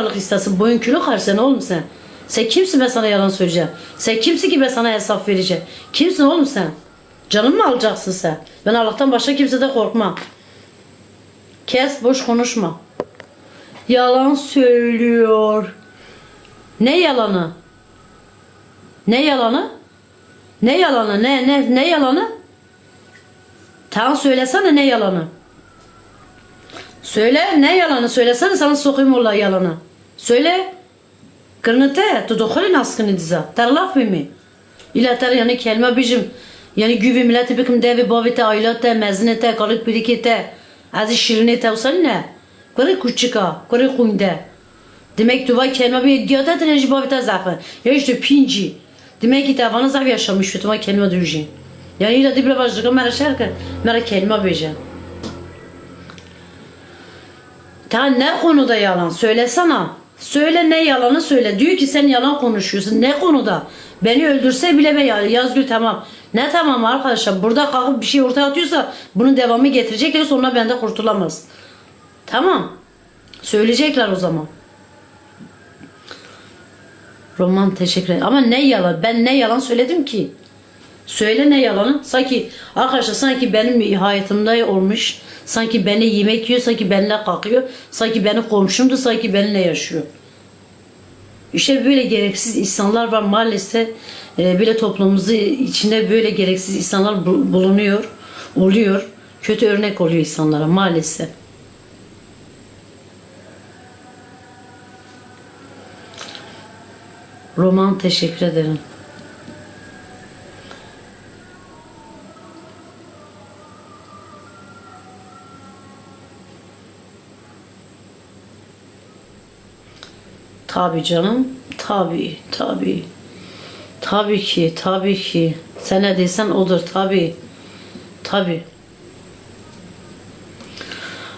paralık istersin? Boyun kilo kar sen oğlum sen. Sen kimsin ben sana yalan söyleyeceğim? Sen kimsin ki ben sana hesap vereceğim? Kimsin oğlum sen? Canımı mı alacaksın sen? Ben Allah'tan başka kimseden korkmam. Kes boş konuşma. Yalan söylüyor. Ne yalanı? Ne yalanı? Ne yalanı? Ne ne ne yalanı? Tamam söylesene ne yalanı? Söyle ne yalanı söylesene sana sokayım ola yalanı. Söyle. Kırnıte tudokoli naskını diza. Terlaf mi? İla ter yani kelime bizim. Yani güvi milleti bikim devi bavite aylate meznete kalık birikete. Az şirinete usan ne? Kırı küçüka, kırı kunde. Demek tu vay kelime bir idiota teneci bavite zafen. Ya işte pinci. Demek ki tavanı zav yaşamış tutuma kelime duyacağım. Yani ila dibre vajdığı mera şarkı, mera kelime beceğim. Ta ne konuda yalan? Söylesana. Söyle ne yalanı söyle. Diyor ki sen yalan konuşuyorsun. Ne konuda? Beni öldürse bile be ya- Yazgül tamam. Ne tamam arkadaşlar? Burada kalkıp bir şey ortaya atıyorsa bunun devamı getirecekler sonra bende kurtulamaz. Tamam. Söyleyecekler o zaman. Roman teşekkür ederim. Ama ne yalan? Ben ne yalan söyledim ki? Söyle ne yalanı? Sanki arkadaşlar sanki benim hayatımda olmuş. Sanki beni yemek yiyor, sanki benimle kalkıyor. Sanki benim komşumdu, sanki benimle yaşıyor. İşte böyle gereksiz insanlar var maalesef. E, böyle toplumumuzun içinde böyle gereksiz insanlar bu- bulunuyor, oluyor. Kötü örnek oluyor insanlara maalesef. Roman teşekkür ederim. Tabii canım. Tabii, tabii. Tabii ki, tabii ki. Sen ne desen odur, tabii. Tabii.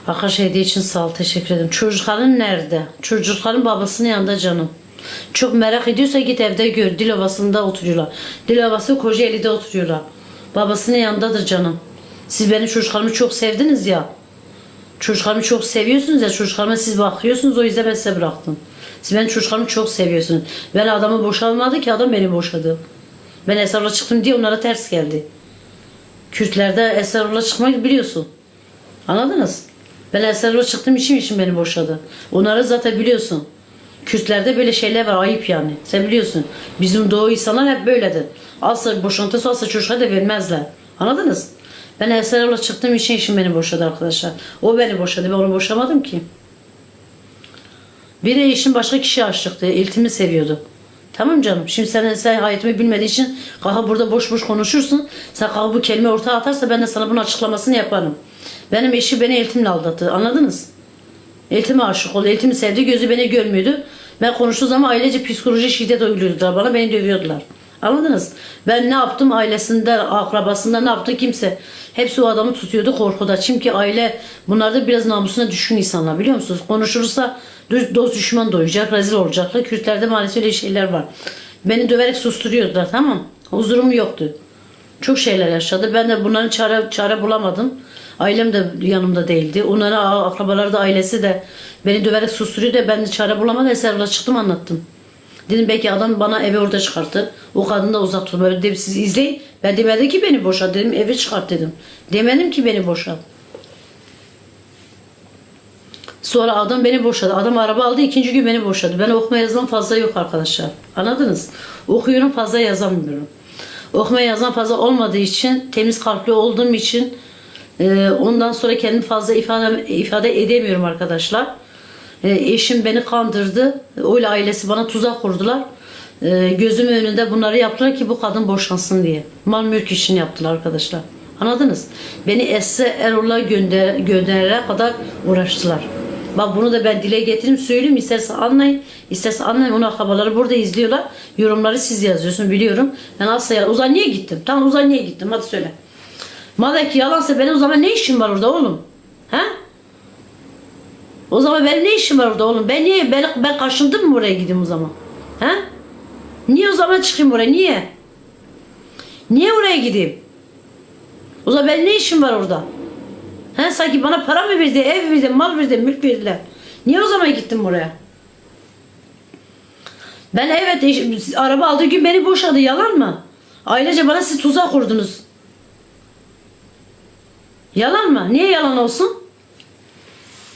Arkadaşlar hediye için sağ ol, teşekkür ederim. Çocukların nerede? Çocukların babasının yanında canım. Çok merak ediyorsa git evde gör. Dilovası'nda oturuyorlar. Dilovası Kocaeli'de oturuyorlar. Babasının yanındadır canım. Siz benim çocuklarımı çok sevdiniz ya. Çocuklarımı çok seviyorsunuz ya çocuklarıma siz bakıyorsunuz o yüzden ben size bıraktım. Siz benim çocuklarımı çok seviyorsunuz. Ben adamı boşalmadı ki adam beni boşadı. Ben Esrar'la çıktım diye onlara ters geldi. Kürtlerde Esrar'la çıkmak biliyorsun. Anladınız? Ben Esrar'la çıktığım için için beni boşadı. Onları zaten biliyorsun. Kürtlerde böyle şeyler var ayıp yani. Sen biliyorsun. Bizim doğu insanlar hep böyledir. Asla boşantısı asla çocuğa da vermezler. Anladınız? Ben Esrar'la çıktığım için için beni boşadı arkadaşlar. O beni boşadı. Ben onu boşamadım ki. Bir de eşim başka kişi aşıktı. İltimi seviyordu. Tamam canım. Şimdi sen, sen hayatımı bilmediği için kalkıp burada boş boş konuşursun. Sen kalkıp bu kelime ortaya atarsa ben de sana bunun açıklamasını yaparım. Benim eşi beni eltimle aldattı. Anladınız? Eltime aşık oldu. Eltimi sevdi. Gözü beni görmüyordu. Ben konuştuğu zaman ailece psikoloji şiddet uyguluyordular bana. Beni dövüyordular. Anladınız? Ben ne yaptım ailesinden, akrabasından ne yaptı kimse. Hepsi o adamı tutuyordu korkuda. Çünkü aile bunlarda biraz namusuna düşkün insanlar biliyor musunuz? Konuşursa dost düşman doyacak, rezil olacaklar. Kürtlerde maalesef öyle şeyler var. Beni döverek susturuyordular tamam? Huzurum yoktu. Çok şeyler yaşadı. Ben de bunların çare, çare bulamadım. Ailem de yanımda değildi. Onların a- akrabaları da ailesi de beni döverek susturuyor da ben de çare bulamadım. Esrarla çıktım anlattım. Dedim belki adam bana evi orada çıkartır. O kadını da uzak tut. Böyle dedim siz izleyin. Ben demedim ki beni boşa dedim. Evi çıkart dedim. Demedim ki beni boşa. Sonra adam beni boşadı. Adam araba aldı ikinci gün beni boşadı. Ben okuma yazmam fazla yok arkadaşlar. Anladınız? Okuyorum fazla yazamıyorum. Okuma yazmam fazla olmadığı için temiz kalpli olduğum için e, ondan sonra kendimi fazla ifade, ifade edemiyorum arkadaşlar. E, eşim beni kandırdı. Öyle ailesi bana tuzak kurdular. E, gözümün önünde bunları yaptılar ki bu kadın boşansın diye. Mal mülk işini yaptılar arkadaşlar. Anladınız? Beni Esra Erol'a gönder, gönderene kadar uğraştılar. Bak bunu da ben dile getireyim söyleyeyim. İsterse anlayın. isterse anlayın. Onun akrabaları burada izliyorlar. Yorumları siz yazıyorsun biliyorum. Ben asla. Uzay niye gittim? Tamam Uzay niye gittim? Hadi söyle. Madem ki yalansa benim o zaman ne işim var orada oğlum? Ha? O zaman benim ne işim var orada oğlum? Ben niye ben, ben kaşındım mı oraya gideyim o zaman? Ha? Niye o zaman çıkayım oraya? Niye? Niye oraya gideyim? O zaman benim ne işim var orada? He sanki bana para mı verdi, ev verdi, mal verdi, mülk verdiler. Niye o zaman gittim oraya? Ben evet eş- araba aldığı gün beni boşadı yalan mı? Ailece bana siz tuzak kurdunuz. Yalan mı? Niye yalan olsun?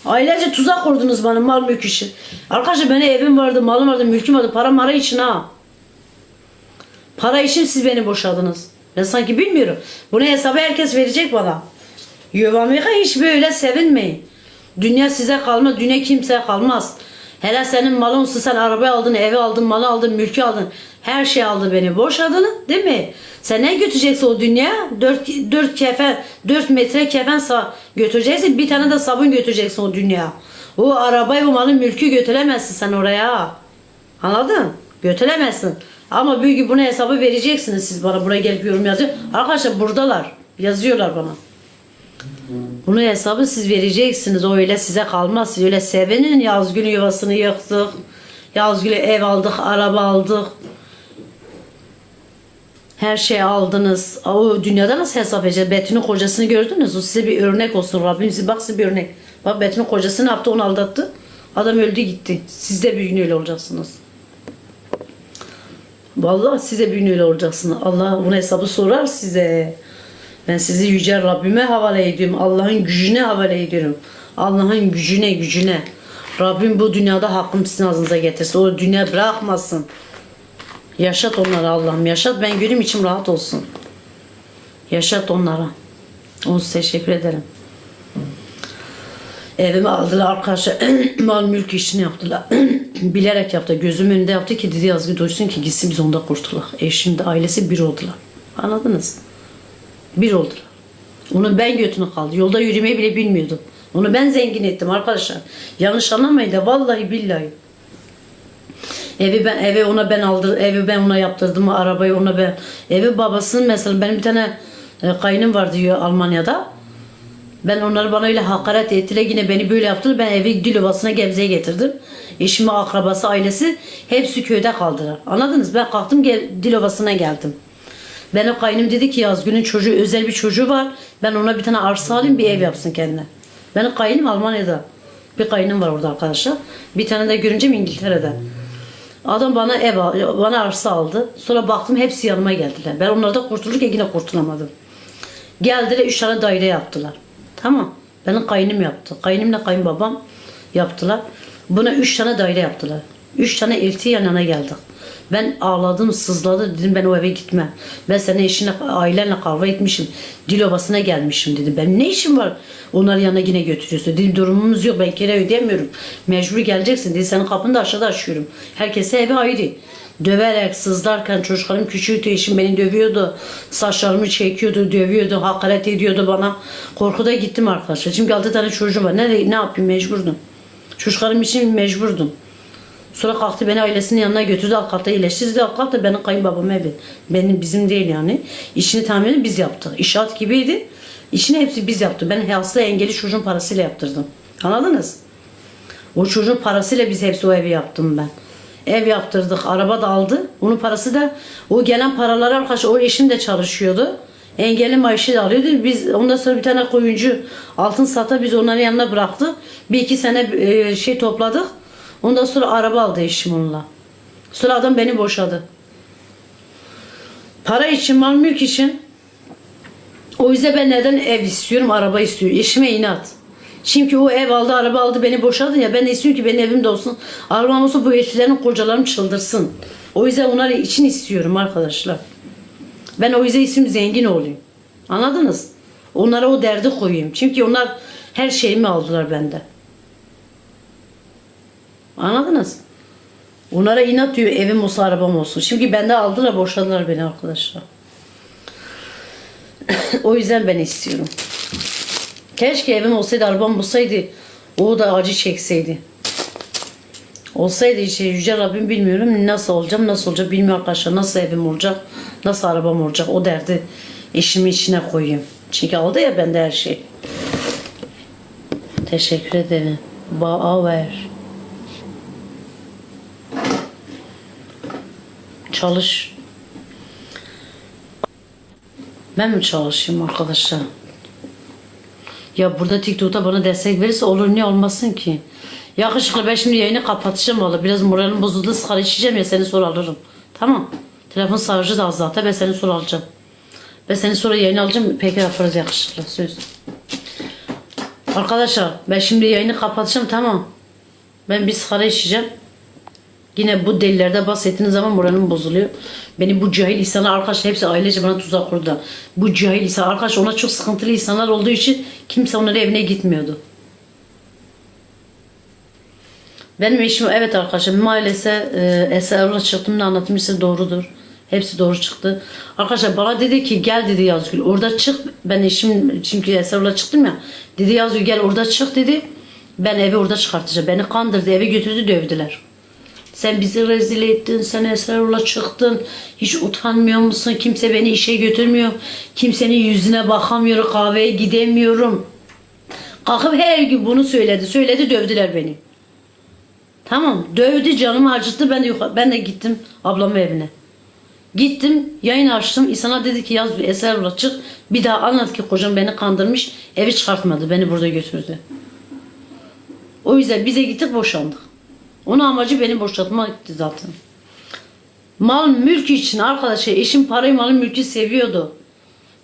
Ailece tuzak kurdunuz bana mal mülk için. Arkadaşlar benim evim vardı, malım vardı, mülküm vardı. Para mara için ha. Para için siz beni boşadınız. Ben sanki bilmiyorum. Bunu hesabı herkes verecek bana. Yuvamıka hiç böyle sevinmeyin. Dünya size kalmaz, dünya kimseye kalmaz. Hele senin malın olsun sen araba aldın, evi aldın, malı aldın, mülkü aldın. Her şey aldı beni. Boşadın değil mi? Sen ne götüreceksin o dünya? Dört, dört kefen, dört metre kefen götüreceksin. Bir tane de sabun götüreceksin o dünya. O arabayı, o malı, mülkü götüremezsin sen oraya. Anladın? Götüremezsin. Ama bir gün buna hesabı vereceksiniz siz bana. Buraya gelip yorum yazıyor. Arkadaşlar buradalar. Yazıyorlar bana. Bunu hesabı siz vereceksiniz. O öyle size kalmaz. Siz öyle sevinin. Yazgül yuvasını yıktık. Yazgül'e ev aldık, araba aldık. Her şeyi aldınız. O dünyada nasıl hesap edeceğiz? Betül'ün kocasını gördünüz. O size bir örnek olsun. Rabbim size bak size bir örnek. Bak Betül'ün kocası ne yaptı? Onu aldattı. Adam öldü gitti. Siz de bir gün öyle olacaksınız. Vallahi size bir gün öyle olacaksınız. Allah bunun hesabı sorar size. Ben sizi yüce Rabbime havale ediyorum. Allah'ın gücüne havale ediyorum. Allah'ın gücüne gücüne. Rabbim bu dünyada hakkım sizin ağzınıza getirsin. O dünya bırakmasın. Yaşat onları Allah'ım. Yaşat ben göreyim içim rahat olsun. Yaşat onlara. Onsuz teşekkür ederim. Evimi aldılar arkadaşlar. Mal mülk işini yaptılar. Bilerek yaptı. Gözümün önünde yaptı ki dedi Yazgı duysun ki gitsin biz onda kurtulak. Eşim de ailesi bir oldular. Anladınız? Bir oldular. Onu ben götüne kaldı. Yolda yürümeyi bile bilmiyordum. Onu ben zengin ettim arkadaşlar. Yanlış anlamayın da vallahi billahi. Evi ben evi ona ben aldır evi ben ona yaptırdım arabayı ona ben evi babasının mesela benim bir tane e, kayınım var diyor Almanya'da. Ben onları bana öyle hakaret ettiler yine beni böyle yaptılar. Ben evi Dilovası'na Gebze'ye getirdim. Eşimi, akrabası, ailesi hepsi köyde kaldılar. Anladınız? Ben kalktım gel, Dilovası'na geldim. Benim kaynım dedi ki Yazgül'ün çocuğu özel bir çocuğu var. Ben ona bir tane arsa alayım bir ev yapsın kendine. Benim kaynım Almanya'da. Bir kaynım var orada arkadaşlar. Bir tane de görünce İngiltere'de. Adam bana ev bana arsa aldı. Sonra baktım hepsi yanıma geldiler. Ben onlardan kurtulurken yine kurtulamadım. Geldiler üç tane daire yaptılar. Tamam. Benim kayınım yaptı. Kayınımla kayınbabam yaptılar. Buna üç tane daire yaptılar. Üç tane elti yan yana geldik. Ben ağladım, sızladım. Dedim ben o eve gitmem. Ben senin eşinle, ailenle kavga etmişim. Dilovası'na gelmişim dedim. Ben ne işim var? Onları yanına yine götürüyorsun. Dedim durumumuz yok. Ben kira ödeyemiyorum. Mecbur geleceksin. Dedi senin kapını da aşağıda açıyorum. Herkese evi ayrı. Döverek, sızlarken çocuklarım küçüktü. Eşim beni dövüyordu. Saçlarımı çekiyordu, dövüyordu. Hakaret ediyordu bana. Korkuda gittim arkadaşlar. Çünkü altı tane çocuğum var. Ne, ne yapayım mecburdum. Çocuklarım için mecburdum. Sonra kalktı beni ailesinin yanına götürdü. Alt katta iyileştirdi. Alt katta benim kayınbabam evi. Benim bizim değil yani. İşini tamamen biz yaptık. İnşaat gibiydi. İşini hepsi biz yaptık. Ben hasta engelli çocuğun parasıyla yaptırdım. Anladınız? O çocuğun parasıyla biz hepsi o evi yaptım ben. Ev yaptırdık, araba da aldı. Onun parası da o gelen paraları arkadaşlar o eşim de çalışıyordu. Engelli maaşı da alıyordu. Biz ondan sonra bir tane koyuncu altın sata biz onların yanına bıraktık. Bir iki sene e, şey topladık. Ondan sonra araba aldı eşim onunla. Sonra adam beni boşadı. Para için, mal mülk için. O yüzden ben neden ev istiyorum, araba istiyorum. Eşime inat. Çünkü o ev aldı, araba aldı, beni boşadı ya. Ben de istiyorum ki benim evimde olsun. Arabam olsun, bu eşlerin kocalarım çıldırsın. O yüzden onlar için istiyorum arkadaşlar. Ben o yüzden isim zengin olayım. Anladınız? Onlara o derdi koyayım. Çünkü onlar her şeyimi aldılar benden. Anladınız? Onlara inat diyor evim olsa arabam olsun. Şimdi bende aldılar boşadılar beni arkadaşlar. o yüzden ben istiyorum. Keşke evim olsaydı arabam olsaydı o da acı çekseydi. Olsaydı işte Yüce Rabbim bilmiyorum nasıl olacağım nasıl olacak bilmiyorum arkadaşlar nasıl evim olacak nasıl arabam olacak o derdi eşimin içine koyayım. Çünkü aldı ya bende her şey. Teşekkür ederim. Bauer. Çalış. Ben mi çalışayım arkadaşlar? Ya burada TikTok'ta bana destek verirse olur niye olmasın ki? Yakışıklı ben şimdi yayını kapatacağım valla. Biraz moralim bozuldu. Sigara içeceğim ya seni sonra alırım. Tamam. Telefon şarjı da az zaten. Ben seni sonra alacağım. Ben seni sonra yayın alacağım. Peki yaparız yakışıklı. Söz. Arkadaşlar ben şimdi yayını kapatacağım tamam. Ben bir sigara içeceğim. Yine bu delilerde bahsettiğiniz zaman moralim bozuluyor. Beni bu cahil insanlar arkadaşlar hepsi ailece bana tuzak kurdu. Bu cahil insan arkadaş ona çok sıkıntılı insanlar olduğu için kimse onların evine gitmiyordu. Benim eşim evet arkadaşlar maalesef e, Eser'le çıktığımda anlatmışsa doğrudur. Hepsi doğru çıktı. Arkadaşlar bana dedi ki gel dedi Yazgül orada çık. Ben eşim çünkü Eser'le çıktım ya. Dedi Yazgül gel orada çık dedi. Ben evi orada çıkartacağım. Beni kandırdı eve götürdü dövdüler. Sen bizi rezil ettin, sen Esrarullah çıktın. Hiç utanmıyor musun? Kimse beni işe götürmüyor. Kimsenin yüzüne bakamıyorum, kahveye gidemiyorum. Kalkıp her gün bunu söyledi. Söyledi dövdüler beni. Tamam dövdü canımı acıttı ben de ben de gittim ablamın evine. Gittim yayın açtım İnsanlar dedi ki yaz bir eser çık. Bir daha anlat ki kocam beni kandırmış evi çıkartmadı beni burada götürdü. O yüzden bize gittik boşandık. Onun amacı beni boşaltmaktı zaten. Mal mülk için arkadaşlar eşim parayı malı mülkü seviyordu.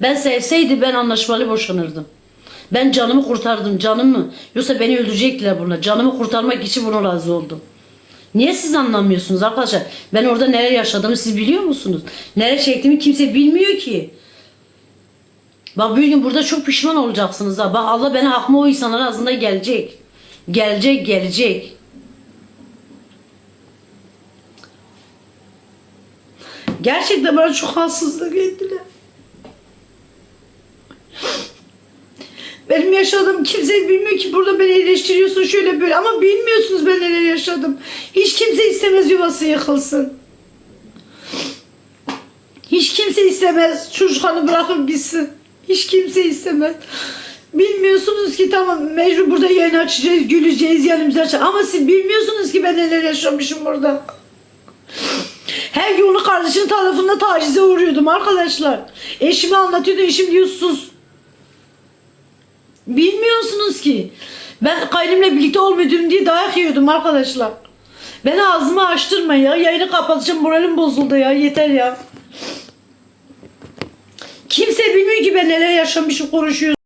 Ben sevseydi ben anlaşmalı boşanırdım. Ben canımı kurtardım canımı. Yoksa beni öldürecektiler bunlar. Canımı kurtarmak için buna razı oldum. Niye siz anlamıyorsunuz arkadaşlar? Ben orada neler yaşadığımı siz biliyor musunuz? Neler çektiğimi kimse bilmiyor ki. Bak bir gün burada çok pişman olacaksınız ha. Bak Allah beni hakma o insanların ağzında gelecek. Gelecek gelecek. Gerçekten bana çok haksızlık ettiler. Benim yaşadığım kimse bilmiyor ki burada beni eleştiriyorsun şöyle böyle ama bilmiyorsunuz ben neler yaşadım. Hiç kimse istemez yuvası yıkılsın. Hiç kimse istemez çocuklarını bırakıp gitsin. Hiç kimse istemez. Bilmiyorsunuz ki tamam mecbur burada yayın açacağız, güleceğiz, yanımızı açacağız. Ama siz bilmiyorsunuz ki ben neler yaşamışım burada. Her gün onu kardeşinin tarafında tacize uğruyordum arkadaşlar. Eşime anlatıyordu, eşim diyor sus. Bilmiyorsunuz ki. Ben kaynımla birlikte olmadım diye dayak yiyordum arkadaşlar. Ben ağzımı açtırma ya. Yayını kapatacağım. Moralim bozuldu ya. Yeter ya. Kimse bilmiyor ki ben neler yaşamışım konuşuyorum.